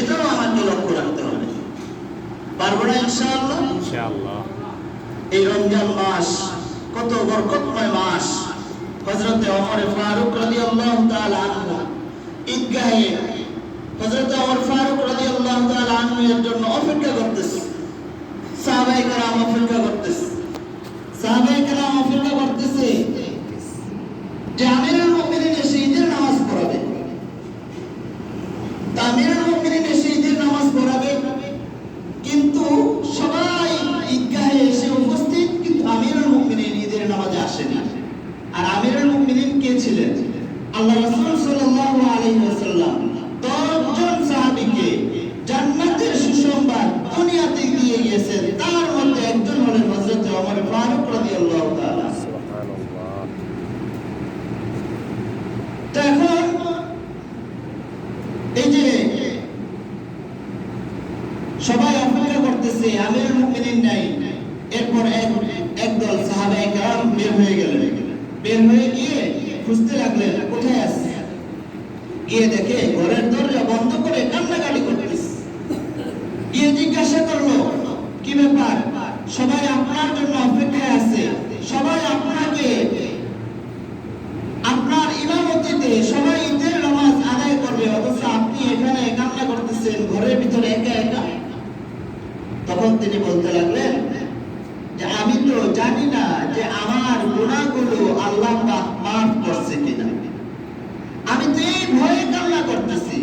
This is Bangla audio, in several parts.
সেটাও আমাকে লক্ষ্য রাখতে হবে। পারব না ইনশাআল্লাহ? এই রমজান মাস কত বরকতময় মাস। হযরত ফারুক তাআলা ঈদগাহে ফারুক তাআলা এর জন্য অপেক্ষা করতেছে। সাহাবায়ে کرام অপেক্ষা করতেছে। অপেক্ষা করতেছে। আর আমিরুল মুমিনিন কে ছিলেন? আল্লাহ রাসূল সাল্লাল্লাহু আলাইহি ওয়াসাল্লাম 10 জন সাহাবীকে জান্নাতের সুসংবাদ দুনিয়াতে দিয়ে গিয়েছেন তার মধ্যে একজন হলেন হযরত ওমর ফারুক রাদিয়াল্লাহু তাআলা। এখন এই যে সবাই অপেক্ষা করতেছে, আমিরুল মুমিনিন নাই। এরপর এক একদল সাহাবায়ে কেরাম বের হয়ে গেলেন। বের হয়ে গিয়ে খুঁজতে লাগলেন, কোথায় আছে গিয়ে দেখে ঘরের দরজা বন্ধ করে কান্নাকাটি করতেছে। গিয়ে জিজ্ঞাসা করল, কি ব্যাপার? সবাই আপনার জন্য অপেক্ষায় আছে। সবাই আপনাকে, আপনার ইমামতিতে সবাই ঈদের নামাজ আদায় করবে। অথচ আপনি এখানে কান্না করতেছেন, ঘরের ভিতরে একা একা। তখন তিনি বলতে লাগলেন জানি না যে আমার গুণাগুলো আল্লাহ মাফ করছে কিনা। আমি তো এই ভয়ে কান্না করতেছি।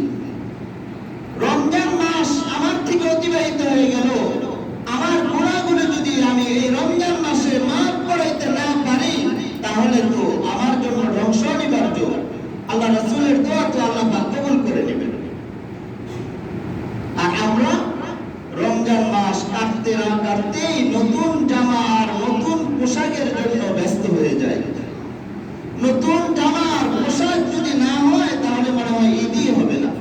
রমজান মাস আমার থেকে অতিবাহিত হয়ে গেল। আমার গুণাগুলো যদি আমি এই রমজান মাসে মাফ করাইতে না পারি, তাহলে তো আমার জন্য ধ্বংস অনিবার্য। আল্লাহ রাসূলের দোয়া তো আল্লাহ কবুল করে নেবেন। আর আমরা রমজান মাস কাটতে না কাটতেই নতুন জামা পোশাকের জন্য ব্যস্ত হয়ে যায়। নতুন জামা পোশাক যদি না হয়, তাহলে মনে হয় ঈদই হবে না।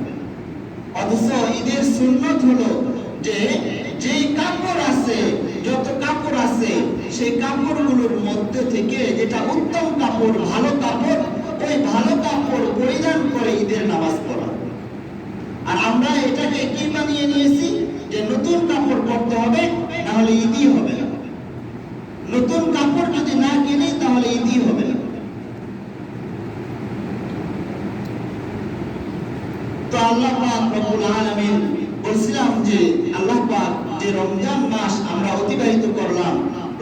অথচ ঈদের সুন্নত হলো যে, যেই কাপড় আছে, যত কাপড় আছে, সেই কাপড়গুলোর মধ্যে থেকে যেটা উত্তম কাপড়, ভালো কাপড়, ওই ভালো কাপড় পরিধান করে ঈদের নামাজ পড়া। আর আমরা এটাকে কি বানিয়ে নিয়েছি? যে নতুন কাপড় পরতে হবে না হলে ঈদই হবে না নতুন কাপড় যদি না কিনি তাহলে ঈদই হবে না তো আল্লাহ পাক রব্বুল আলামিন বলছিলাম যে যে রমজান মাস আমরা অতিবাহিত করলাম,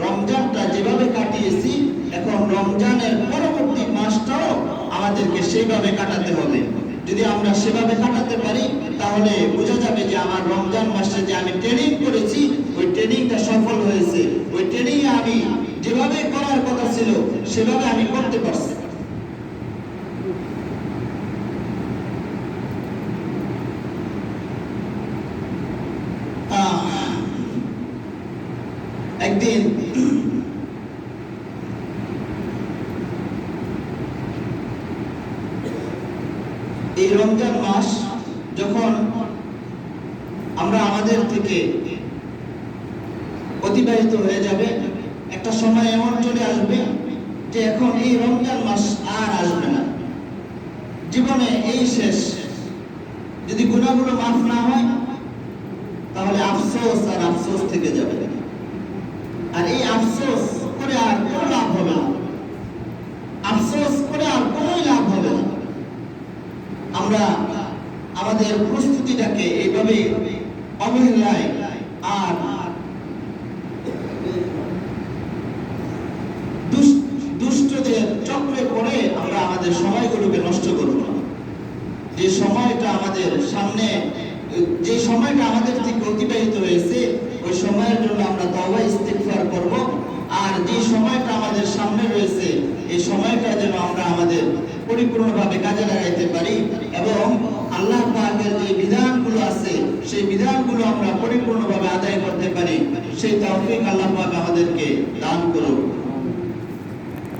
রমজানটা যেভাবে কাটিয়েছি, এখন রমজানের পরবর্তী মাসটাও আমাদেরকে সেভাবে কাটাতে হবে। যদি আমরা সেভাবে কাটাতে পারি, তাহলে বোঝা যাবে যে আমার রমজান মাসে যে আমি ট্রেনিং করেছি, ওই ট্রেনিংটা সফল হয়েছে। ওই ট্রেনিং আমি যেভাবে করার কথা ছিল, সেভাবে আমি করতে পারছি। একদিন এই রমজান মাস যখন আমরা আমাদের থেকে অতিবাহিত হয়ে যাবে, একটা সময় এমন চলে আসবে যে এখন এই রমজান মাস আর আসবে না। জীবনে এই শেষ। যদি গুণাগুলো মাফ না হয়, তাহলে আফসোস আর আফসোস থেকে যাবে। আর এই আফসোস করে আর কোনো লাভ হবে না। আফসোস করে আর কোনোই লাভ হবে না। আমরা আমাদের প্রস্তুতিটাকে এইভাবে অবহেলায় আর দুষ্টদের চক্রে পড়ে আমরা আমাদের সময়গুলোকে নষ্ট করব। যে সময়টা আমাদের সামনে, যে সময়টা আমাদের থেকে অতিবাহিত হয়েছে ওই সময়ের জন্য আমরা তওবা, ইস্তেগফার করব আর যে সময়টা আমাদের সামনে রয়েছে এই সময়টা যেন আমরা আমাদের পরিপূর্ণভাবে কাজে লাগাইতে পারি এবং আল্লাহ পাকের যে বিধানগুলো আছে, সেই বিধানগুলো আমরা পরিপূর্ণভাবে আদায় করতে পারি। সেই তৌফিক আল্লাহ পাক আমাদেরকে দান করুন